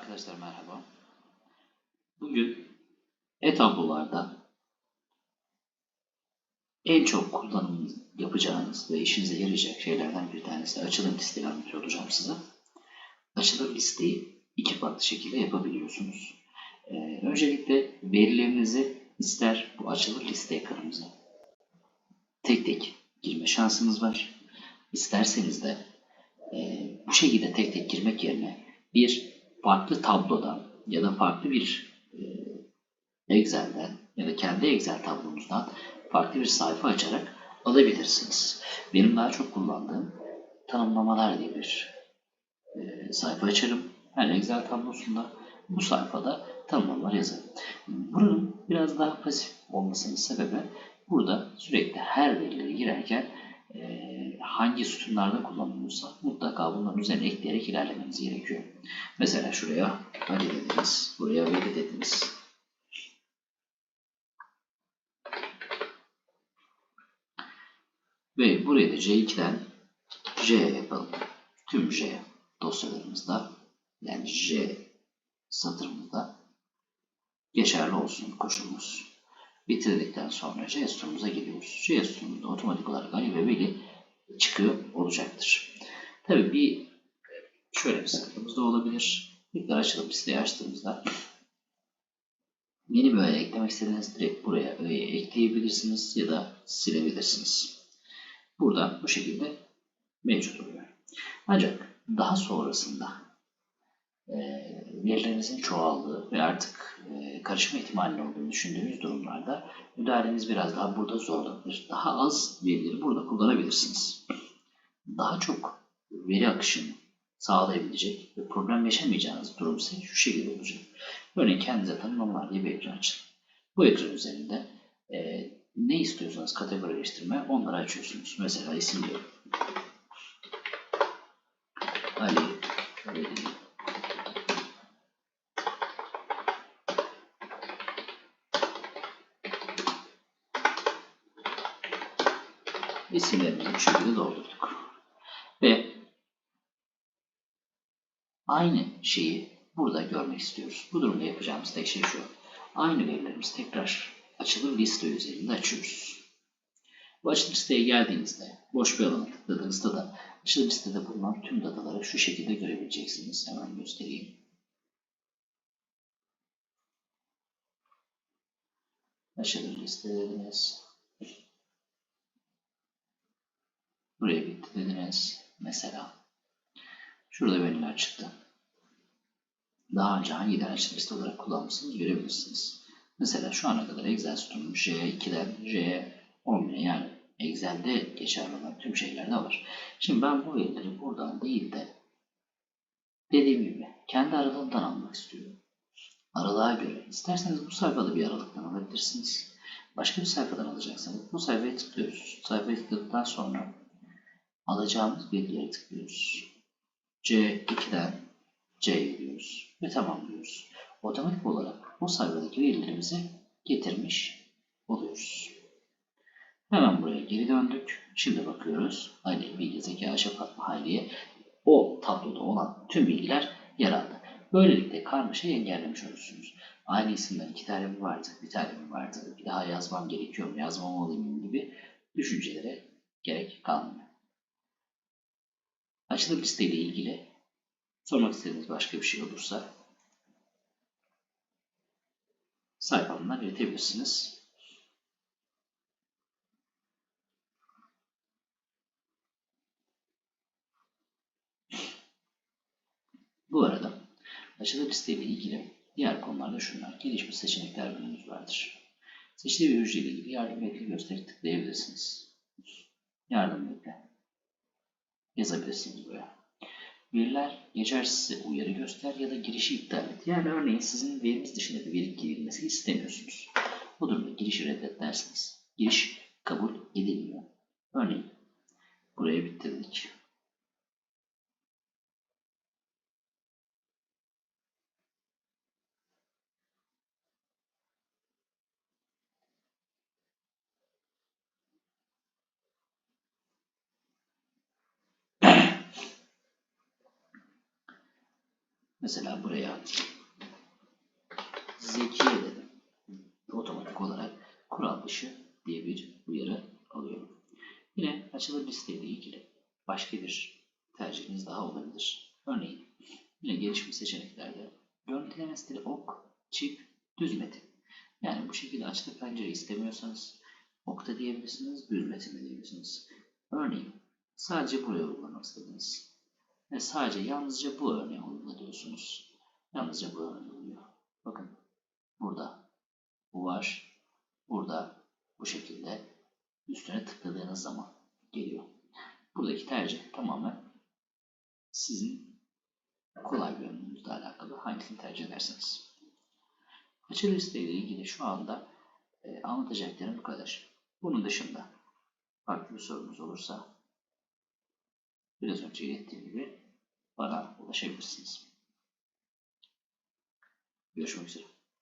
Arkadaşlar merhaba. Bugün e-tablolarda en çok kullanım yapacağınız ve işinize yarayacak şeylerden bir tanesi açılım listeyi anlatıyor olacağım size. Açılım listeyi iki farklı şekilde yapabiliyorsunuz. Ee, öncelikle verilerinizi ister bu açılım liste ekranımıza tek tek girme şansınız var. İsterseniz de e, bu şekilde tek tek girmek yerine bir farklı tablodan ya da farklı bir e, Excel'den ya da kendi Excel tablomuzdan farklı bir sayfa açarak alabilirsiniz. Benim daha çok kullandığım tanımlamalar diye bir e, sayfa açarım. Her Excel tablosunda bu sayfada tanımlamalar yazarım. Buranın biraz daha pasif olmasının sebebi burada sürekli her verileri girerken e, hangi sütunlarda kullanılıyorsa mutlaka bunların üzerine ekleyerek ilerlemeniz gerekiyor. Mesela şuraya Ali dediniz, buraya veri dediniz. Ve buraya da C2'den J yapalım. Tüm J dosyalarımızda yani J satırımızda geçerli olsun koşulumuz. Bitirdikten sonra JSON'umuza gidiyoruz. JSON'umuzda otomatik olarak Ali ve Veli çıkıyor olacaktır. Tabii bir şöyle bir sıkıntımız da olabilir. Tekrar açalım listeyi açtığımızda yeni bir öğe eklemek istediğiniz direkt buraya öğeyi ekleyebilirsiniz ya da silebilirsiniz. Burada bu şekilde mevcut oluyor. Ancak daha sonrasında e, verilerinizin çoğaldığı ve artık e, karışma ihtimalinin olduğunu düşündüğünüz durumlarda müdahaleniz biraz daha burada zorlanır. Daha az verileri burada kullanabilirsiniz. Daha çok veri akışını sağlayabilecek ve problem yaşamayacağınız durum ise şu şekilde olacak. Örneğin kendinize tanımlamalar diye bir ekran açın. Bu ekran üzerinde e, ne istiyorsanız kategorileştirme onları açıyorsunuz. Mesela isim diyorum. Ali isimlerimizi bu şekilde doldurduk. Ve aynı şeyi burada görmek istiyoruz. Bu durumda yapacağımız tek şey şu. Aynı verilerimizi tekrar açılır liste üzerinde açıyoruz. Bu açılır listeye geldiğinizde boş bir alana tıkladığınızda da açılır listede bulunan tüm dataları şu şekilde görebileceksiniz. Hemen göstereyim. Açılır listeleriniz. Buraya bitti dediniz. Mesela. Şurada veriler çıktı. Daha önce hangi açılım liste olarak kullanmışsınız görebilirsiniz. Mesela şu ana kadar Excel sütunum J2'den J11'e yani Excel'de geçerli olan tüm şeyler de var. Şimdi ben bu verileri buradan değil de dediğim gibi kendi aralığından almak istiyorum. Aralığa göre. isterseniz bu sayfada bir aralıktan alabilirsiniz. Başka bir sayfadan alacaksanız bu sayfaya tıklıyoruz. Sayfaya tıkladıktan sonra alacağımız bilgileri tıklıyoruz. C2'den C'ye diyoruz ve tamam diyoruz. Otomatik olarak o sayfadaki verilerimizi getirmiş oluyoruz. Hemen buraya geri döndük. Şimdi bakıyoruz. Ali, Bilgi, Zeki, Ayşe, Fatma, Hayriye o tabloda olan tüm bilgiler yer aldı. Böylelikle karmaşayı engellemiş olursunuz. Aynı isimden iki tane mi vardı, bir tane mi vardı, bir daha yazmam gerekiyor mu, yazmamalıyım gibi düşüncelere gerek kalmıyor. Açılım listeyle ilgili sormak istediğiniz başka bir şey olursa sayfamdan iletebilirsiniz. Bu arada açılım listeyle ilgili diğer konularda şunlar. Gelişmiş seçenekler bölümümüz vardır. Seçili bir hücre ile ilgili yardım metni gösterip tıklayabilirsiniz. Yardım metni yazabilirsiniz buraya. Veriler geçersiz uyarı göster ya da girişi iptal et. Yani örneğin sizin veriniz dışında bir veri girilmesi istemiyorsunuz. Bu durumda girişi reddet dersiniz. Giriş kabul edilmiyor. Örneğin buraya bitirdik. Mesela buraya Zekiye dedim. Otomatik olarak kural dışı diye bir uyarı alıyorum. Yine açılı listeyle ilgili başka bir tercihiniz daha olabilir. Örneğin yine gelişmiş seçeneklerde görüntüleme stili ok, çift, düz metin. Yani bu şekilde açılı pencere istemiyorsanız okta diyebilirsiniz, düz metin de diyebilirsiniz. Örneğin sadece buraya uygulamak istediniz. Ve sadece yalnızca bu örneği uygula diyorsunuz. Yalnızca bu örneği oluyor. Bakın burada bu var. Burada bu şekilde üstüne tıkladığınız zaman geliyor. Buradaki tercih tamamen sizin kolay görünümünüzle alakalı hangisini tercih ederseniz. Açılı listeyle ilgili şu anda e, anlatacaklarım bu kadar. Bunun dışında farklı bir sorunuz olursa biraz önce ilettiğim gibi bana ulaşabilirsiniz. Bien joué, monsieur.